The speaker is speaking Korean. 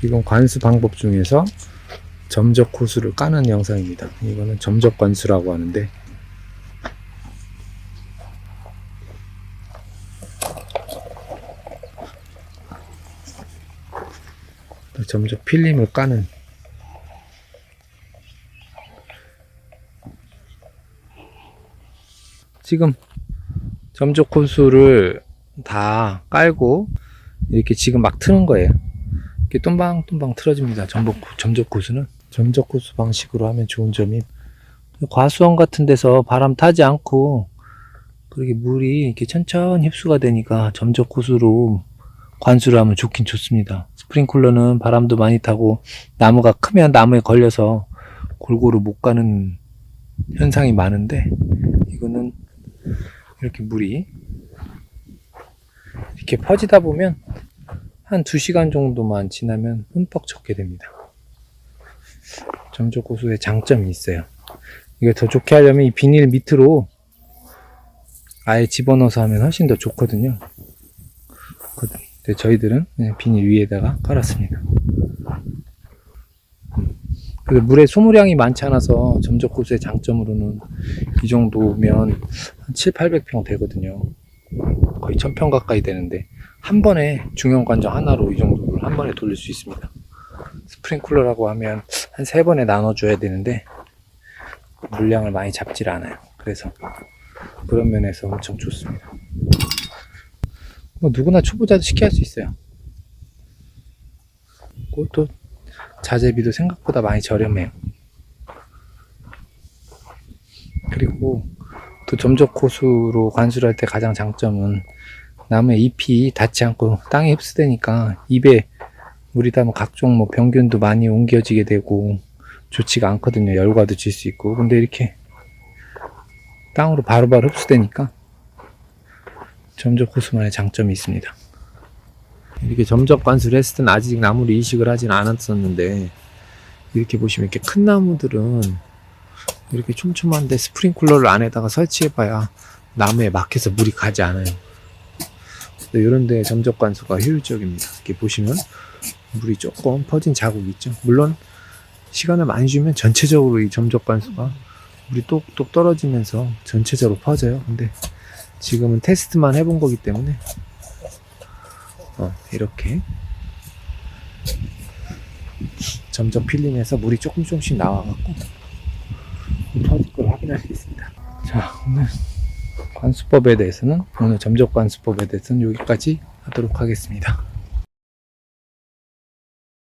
지금 관수 방법 중에서 점적 호수를 까는 영상입니다. 이거는 점적 관수라고 하는데 점적 필름을 까는 지금 점적 호수를 다 깔고 이렇게 지금 막 트는 거예요. 이렇게 뚱방뚱방 틀어집니다. 점적, 점적 호수는 점적 호수 방식으로 하면 좋은 점이 과수원 같은 데서 바람 타지 않고 그렇게 물이 이렇게 천천히 흡수가 되니까 점적 호수로 관수를 하면 좋긴 좋습니다. 스프링클러는 바람도 많이 타고 나무가 크면 나무에 걸려서 골고루 못 가는 현상이 많은데 이거는 이렇게 물이 이렇게 퍼지다 보면 한 2시간 정도만 지나면 흠뻑 젖게 됩니다. 점적 호수의 장점이 있어요. 이게 더 좋게 하려면 이 비닐 밑으로 아예 집어넣어서 하면 훨씬 더 좋거든요. 근데 저희들은 비닐 위에다가 깔았습니다. 그 물에 소모량이 많지 않아서 점적 호수의 장점으로는 이 정도면 한 7, 800평 되거든요. 거의 1000평 가까이 되는데 한 번에 중형 관정 하나로 이 정도를 한 번에 돌릴 수 있습니다. 스프링클러라고 하면 한 세 번에 나눠줘야 되는데 물량을 많이 잡질 않아요. 그래서 그런 면에서 엄청 좋습니다. 뭐 누구나 초보자도 쉽게 할 수 있어요. 그것도 자재비도 생각보다 많이 저렴해요. 그리고 또 점적 호수로 관수를 할 때 가장 장점은 나무의 잎이 닿지 않고 땅에 흡수되니까 잎에 물이 닿으면 각종 뭐 병균도 많이 옮겨지게 되고 좋지가 않거든요. 열과도 질 수 있고. 근데 이렇게 땅으로 바로바로 흡수되니까 점적 호수만의 장점이 있습니다. 이렇게 점적 관수를 했을 때는 아직 나무를 이식을 하진 않았었는데 이렇게 보시면 이렇게 큰 나무들은 이렇게 촘촘한데 스프링클러를 안에다가 설치해봐야 나무에 막혀서 물이 가지 않아요. 이런 데 점적 관수가 효율적입니다. 이렇게 보시면 물이 조금 퍼진 자국이 있죠. 물론 시간을 많이 주면 전체적으로 이 점적 관수가 물이 똑똑 떨어지면서 전체적으로 퍼져요. 근데 지금은 테스트만 해본 거기 때문에 어, 이렇게 점점 필름에서 물이 조금 조금씩 나와갖고 터질 걸 확인할 수 있습니다. 자, 오늘 관수법에 대해서는 오늘 점적 관수법에 대해서는 여기까지 하도록 하겠습니다.